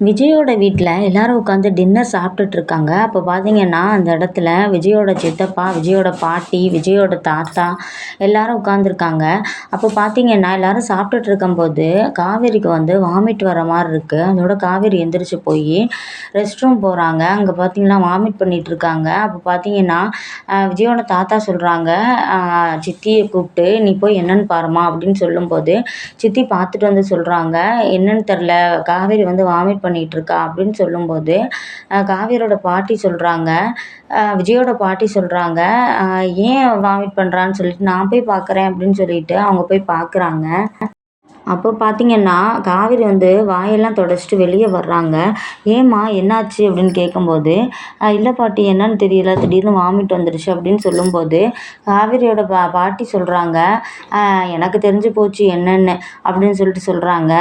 விஜயோட வீட்டில் எல்லாரும் உட்காந்து டின்னர் சாப்பிட்டுட்டு இருக்காங்க அப்போ பார்த்தீங்கன்னா அந்த இடத்துல விஜயோட சித்தப்பா விஜயோட பாட்டி விஜயோட தாத்தா எல்லாரும் உட்காந்துருக்காங்க அப்போ பார்த்தீங்கன்னா எல்லாரும் சாப்பிட்டுட்டு இருக்கும்போது காவேரிக்கு வந்து வாமிட் வர மாதிரி இருக்குது அதோட காவேரி எந்திரிச்சு போய் ரெஸ்ட் ரூம் போகிறாங்க அங்கே பார்த்தீங்கன்னா வாமிட் பண்ணிட்டு இருக்காங்க அப்போ பார்த்தீங்கன்னா விஜயோட தாத்தா சொல்கிறாங்க சித்தியை கூப்பிட்டு நீ போய் என்னன்னு பாருமா அப்படின்னு சொல்லும்போது சித்தி பார்த்துட்டு வந்து சொல்கிறாங்க என்னன்னு தெரில காவேரி வந்து வாமிட் பண்ணிகிட்ருக்கா அப்படின்னு சொல்லும்போது காவியரோட பாட்டி சொல்கிறாங்க விஜயோட பாட்டி சொல்கிறாங்க ஏன் வாமிட் பண்ணுறான்னு சொல்லிட்டு நான் போய் பார்க்குறேன் அப்படின்னு சொல்லிட்டு அவங்க போய் பார்க்குறாங்க அப்போ பார்த்தீங்கன்னா காவேரி வந்து வாயெல்லாம் தொடச்சிட்டு வெளியே வர்றாங்க. ஏம்மா என்னாச்சு? அப்படின்னு கேட்கும்போது இல்லை பாட்டி என்னன்னு தெரியல. திடீர்னு வாமிட் வந்துடுச்சு அப்படின்னு சொல்லும்போது காவேரியோட பா பாட்டி சொல்கிறாங்க எனக்கு தெரிஞ்சு போச்சு என்னென்னு. அப்படின்னு சொல்லிட்டு சொல்கிறாங்க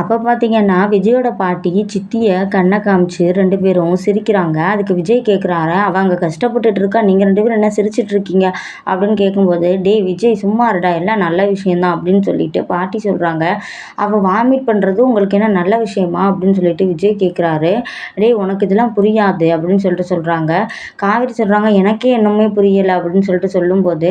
அப்போ பார்த்தீங்கன்னா விஜயோட பாட்டி சித்தியை கண்ணை காமிச்சு ரெண்டு பேரும் சிரிக்கிறாங்க. அதுக்கு விஜய் கேட்குறாரு அவங்க கஷ்டப்பட்டுட்டு இருக்கா? நீங்கள் ரெண்டு பேரும் என்ன சிரிச்சிட்டு இருக்கீங்க? அப்படின்னு கேட்கும்போது டே விஜய் சும்மா இருடா. எல்லாம் நல்ல விஷயந்தான் அப்படின்னு சொல்லிட்டு பாட்டி சொல்கிறாங்க அவள் வாமிட் பண்ணுறது உங்களுக்கு என்ன நல்ல விஷயமா அப்படின்னு சொல்லிட்டு விஜய் கேட்குறாரு டேய் உனக்கு இதெல்லாம் புரியாது அப்படின்னு சொல்லிட்டு சொல்கிறாங்க காவேரி சொல்கிறாங்க எனக்கே என்னமே புரியலை அப்படின்னு சொல்லிட்டு சொல்லும்போது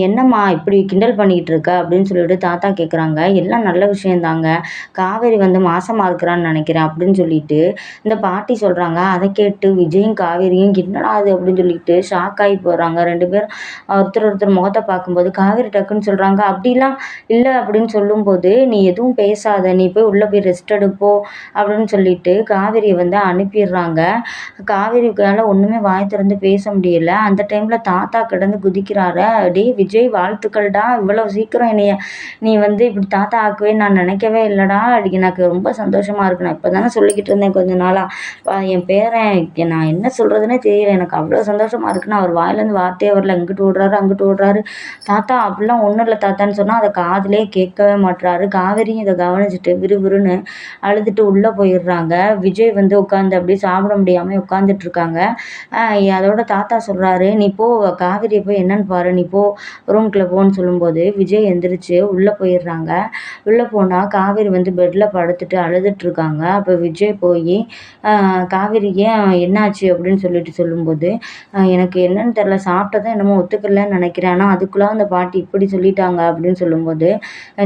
என்னம்மா இப்படி கிண்டல் பண்ணிக்கிட்டு இருக்க? அப்படின்னு சொல்லிட்டு தாத்தா கேட்குறாங்க எல்லாம் நல்ல விஷயந்தாங்க. காவேரி வந்து மாசமாக இருக்கிறான்னு நினைக்கிறேன் அப்படின்னு சொல்லிட்டு இந்த பாட்டி சொல்கிறாங்க அதை கேட்டு விஜயும் காவேரியும் என்னடா அது அப்படின்னு சொல்லிட்டு ஷாக் ஆகி போகிறாங்க ரெண்டு பேரும் ஒருத்தர் ஒருத்தர் முகத்தை பார்க்கும்போது காவேரி டக்குன்னு சொல்கிறாங்க அப்படிலாம் இல்லை அப்படின்னு சொல்லும்போது நீ எதுவும் பேசாத நீ போய் உள்ளே போய் ரெஸ்ட் எடுப்போ அப்படின்னு சொல்லிட்டு காவேரியை வந்து அனுப்பிடுறாங்க. காவேரிக்கால ஒன்றுமே வாய் திறந்து பேச முடியல. அந்த டைமில் தாத்தா கிடந்து குதிக்கிறாரு. டே விஜய் வாழ்த்துக்கள்டா. இவ்வளோ சீக்கிரம் என்னைய நீ வந்து இப்படி தாத்தா ஆக்கவே நான் நினைக்கவே இல்லைடா. எனக்கு ரொம்ப சந்தோஷமாக இருக்கு. நான் இப்போ தானே சொல்லிக்கிட்டு இருந்தேன் கொஞ்ச நாளாக என் பேரன் நான் என்ன சொல்கிறதுனே தெரியல. எனக்கு அவ்வளோ சந்தோஷமாக இருக்குன்னு அவர் வாயிலேருந்து வார்த்தையே வரல. இங்கிட்டு விடுறாரு அங்கிட்டு விடுறாரு தாத்தா அப்படிலாம் ஒன்றும் இல்லை தாத்தான்னு சொன்னால் அதை காதிலே கேட்கவே மாட்டுறாரு காவேரியும் இதை கவனிச்சுட்டு விறுவிறுன்னு அழுதுட்டு உள்ளே போயிடுறாங்க. விஜய் வந்து உட்காந்து அப்படியே சாப்பிட முடியாமல் உட்காந்துட்ருக்காங்க அதோட தாத்தா சொல்கிறாரு நீ போ காவேரியை போய் என்னன்னு பாரு நீ போ ரூம்குள்ளே போன்னு சொல்லும்போது விஜய் எந்திரிச்சு உள்ளே போயிடுறாங்க. உள்ளே போனால் காவேரி வந்து பெட்டில் படுத்துட்டு அழுதுட்ருக்காங்க அப்போ விஜய் போய் காவேரி ஏன் என்னாச்சு? அப்படின்னு சொல்லிட்டு சொல்லும்போது எனக்கு என்னன்னு தெரில சாப்பிட்டதான் என்னமோ ஒத்துக்கலன்னு நினைக்கிறேன். ஆனால் அதுக்குள்ளே அந்த பாட்டி இப்படி சொல்லிட்டாங்க. அப்படின்னு சொல்லும்போது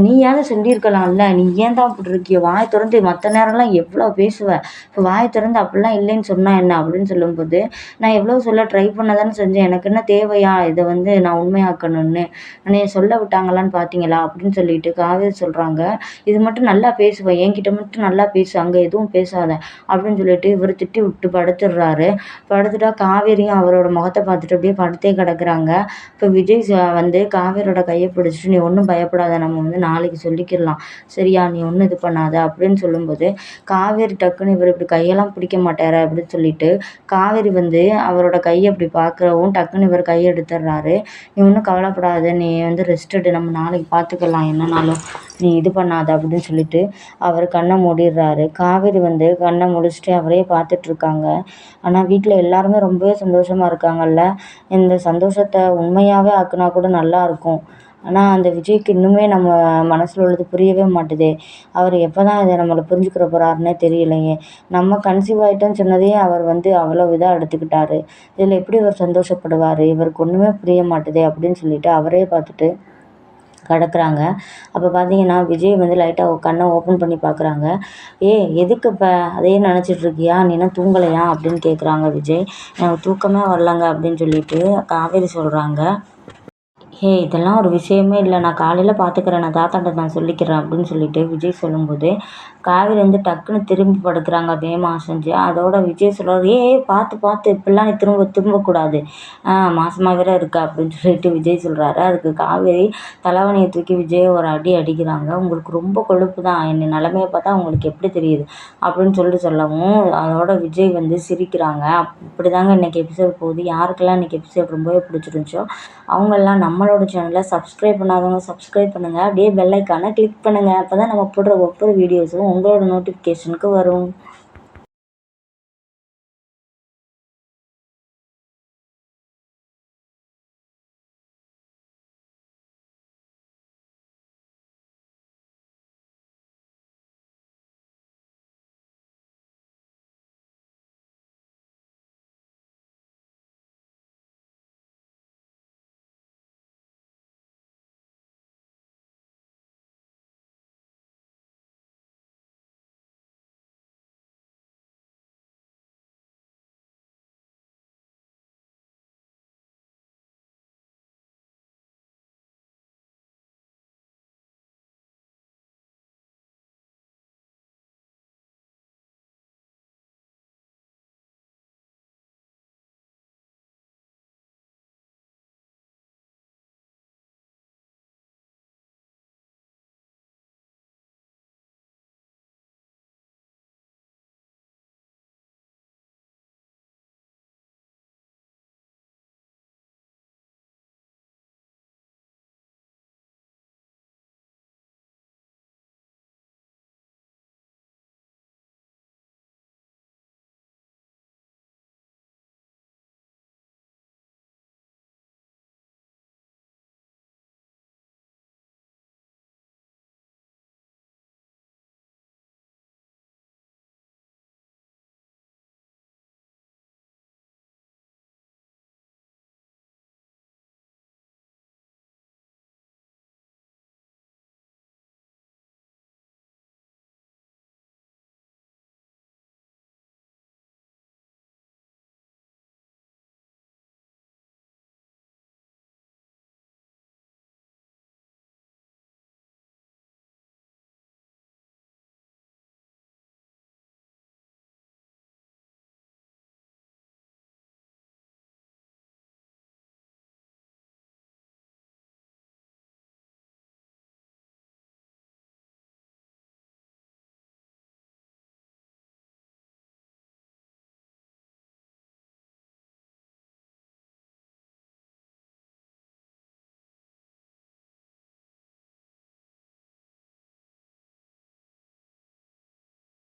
நீயாவது சொல்லி சொல்லியிருக்கலாம்ல. நீ ஏன் தான் அப்படி இருக்கிய? வாய் திறந்து மற்ற நேரம்லாம் எவ்வளோ பேசுவேன் இப்போ வாய் திறந்து அப்படிலாம் இல்லைன்னு சொன்னால் என்ன அப்படின்னு சொல்லும்போது நான் எவ்வளோ சொல்ல ட்ரை பண்ண தானே செஞ்சேன். எனக்கு என்ன தேவையா? இதை வந்து நான் உண்மையாக்கணும்னு. என்னைய சொல்ல விட்டாங்களான்னு பார்த்தீங்களா அப்படின்னு சொல்லிட்டு காவேரி சொல்கிறாங்க இது மட்டும் நல்லா பேசுவேன் என்கிட்ட மட்டும் நல்லா பேசு. அங்கே எதுவும் பேசாத. அப்படின்னு சொல்லிட்டு இவர் திட்டி விட்டு படுத்துடுறாரு. படுத்துட்டா காவேரியும் அவரோட முகத்தை பார்த்துட்டு அப்படியே படுத்தே கிடக்குறாங்க. இப்போ விஜய் வந்து காவேரியோட கையை பிடிச்சிட்டு நீ ஒன்றும் பயப்படாத. நம்ம வந்து நாளைக்கு சொல்லிக்கிறோம் சொல்லிக்கிடலாம் சரியா நீ ஒன்றும் இது பண்ணாத அப்படின்னு சொல்லும்போது காவேரி டக்குன்னு இவர் இப்படி கையெல்லாம் பிடிக்க மாட்டார் அப்படின்னு சொல்லிட்டு காவேரி வந்து அவரோட கையை அப்படி பார்க்குறவும் டக்குன்னு இவர் கையை எடுத்துடுறாரு. நீ ஒன்றும் கவலைப்படாத நீ வந்து ரெஸ்ட் எடு நம்ம நாளைக்கு பார்த்துக்கலாம் என்னனாலும். நீ இது பண்ணாத அப்படின்னு சொல்லிட்டு அவர் கண்ணை மூடிடுறாரு. காவேரி வந்து கண்ணை முடிச்சுட்டு அவரே பார்த்துட்ருக்காங்க ஆனால் வீட்டில் எல்லாருமே ரொம்பவே சந்தோஷமாக இருக்காங்கல்ல. இந்த சந்தோஷத்தை உண்மையாகவே ஆக்குனா கூட நல்லாயிருக்கும் ஆனால் அந்த விஜய்க்கு இன்னுமே நம்ம மனசில் உள்ளது புரியவே மாட்டுதே. அவர் எப்போ தான் இதை நம்மளை புரிஞ்சுக்கிற போகிறாருன்னே தெரியலையே. நம்ம கன்சீவ் ஆகிட்டோன்னு சொன்னதையே அவர் வந்து அவ்வளோ இதாக எடுத்துக்கிட்டாரு. இதில் எப்படி இவர் சந்தோஷப்படுவார்? இவருக்கு ஒன்றுமே புரிய மாட்டுதே அப்படின்னு சொல்லிட்டு அவரே பார்த்துட்டு கிடக்குறாங்க. அப்போ பார்த்தீங்கன்னா விஜய் வந்து லைட்டாக கண்ணை ஓப்பன் பண்ணி பார்க்குறாங்க ஏ எதுக்கு இப்போ அதையே நினச்சிட்ருக்கியா நீ என்ன தூங்கலையா? அப்படின்னு கேட்குறாங்க விஜய். எனக்கு தூக்கமே வரலங்க அப்படின்னு சொல்லிட்டு காவேரி சொல்கிறாங்க ஏய் இதெல்லாம் ஒரு விஷயமே இல்லை. நான் காலையில் பார்த்துக்கிறேன் நான் தாத்தாட்ட நான் சொல்லிக்கிறேன் அப்படின்னு சொல்லிட்டு விஜய் சொல்லும்போது காவேரி வந்து டக்குன்னு திரும்பி படுக்கிறாங்க. வேமா செஞ்சு அதோட விஜய் சொல்கிறார் ஏ பார்த்து பார்த்து இப்படிலாம் நீ திரும்ப திரும்பக்கூடாது. மாசமாக வேற இருக்கா. அப்படின்னு சொல்லிட்டு விஜய் சொல்கிறாரு அதுக்கு காவேரி தலைவணியை தூக்கி விஜய் ஒரு அடி அடிக்கிறாங்க. உங்களுக்கு ரொம்ப கொழுப்பு தான். என்னை நிலமைய பார்த்தா உங்களுக்கு எப்படி தெரியுது? அப்படின்னு சொல்லிட்டு சொல்லவும் அதோட விஜய் வந்து சிரிக்கிறாங்க. இப்படி தாங்க இன்றைக்கி எபிசோட் போகுது. யாருக்கெல்லாம் இன்றைக்கி எபிசோட் ரொம்பவே பிடிச்சிருந்துச்சோ அவங்கெல்லாம் நம்மளோட நம்மளோட சேனலை சப்ஸ்கிரைப் பண்ணாதவங்க சப்ஸ்கிரைப் பண்ணுங்கள் அப்படியே பெல் ஐக்கானை கிளிக் பண்ணுங்கள் அப்போ தான் நம்ம போடுற ஒவ்வொரு வீடியோஸும் உங்களோட நோட்டிஃபிகேஷனுக்கு வரும்.